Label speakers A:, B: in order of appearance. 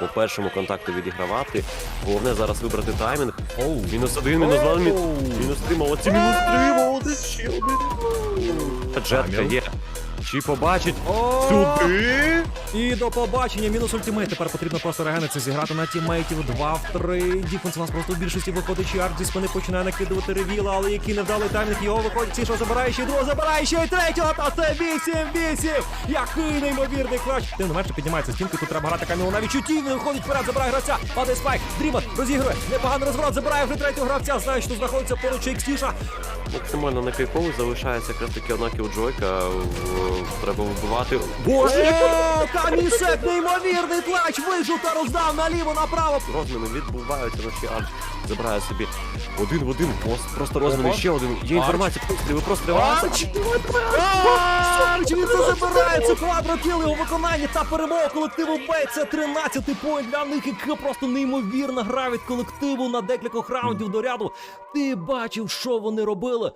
A: по першому контакту відігравати. Головне зараз вибрати таймінг. Мінус один, мінус два, мі... Мінус три, молодці, мінус три, молодець, ще один. Джетка є. Чи побачить сюди?
B: І до побачення. Мінус ультимейт. Тепер потрібно просто регениться зіграти на тімейтів. 2 в 3. Діфенс у нас просто в більшості виходить. Чарк зі спини починає накидувати ревіла, але який невдалий таймінг. Його виходить. Ці, що забирає ще другого, забирає ще й третього. Та це 8-8. Який неймовірний клач. Тим не менше піднімається стінки. Тут треба грати камілу на відчутті. Він виходить вперед, забирає гравця. Падає спайк. Дрімон розігрує. Непоганий розворот. Забирає вже третього гравця. Знає, що знаходиться поруч Ікстіша.
A: Максимально на кайфовий залишається якраз таки одна кілджойка. В- Треба вбивати. Боже!
B: О, Камісек, неймовірний клач. Вийшов та роздав наліво направо.
A: Розміни відбуваються на ще Арч забирає собі один в один. Ось Просто розміни ще один. Є інформація, простріли, простріли.
B: Арч! Арч! Він це забирає, це квадрокіл його виконання та перемога колективу Бей. Це 13-й поінт для них, яка просто неймовірна гра від колективу на декількох раундів до ряду. Ти бачив, що вони робили?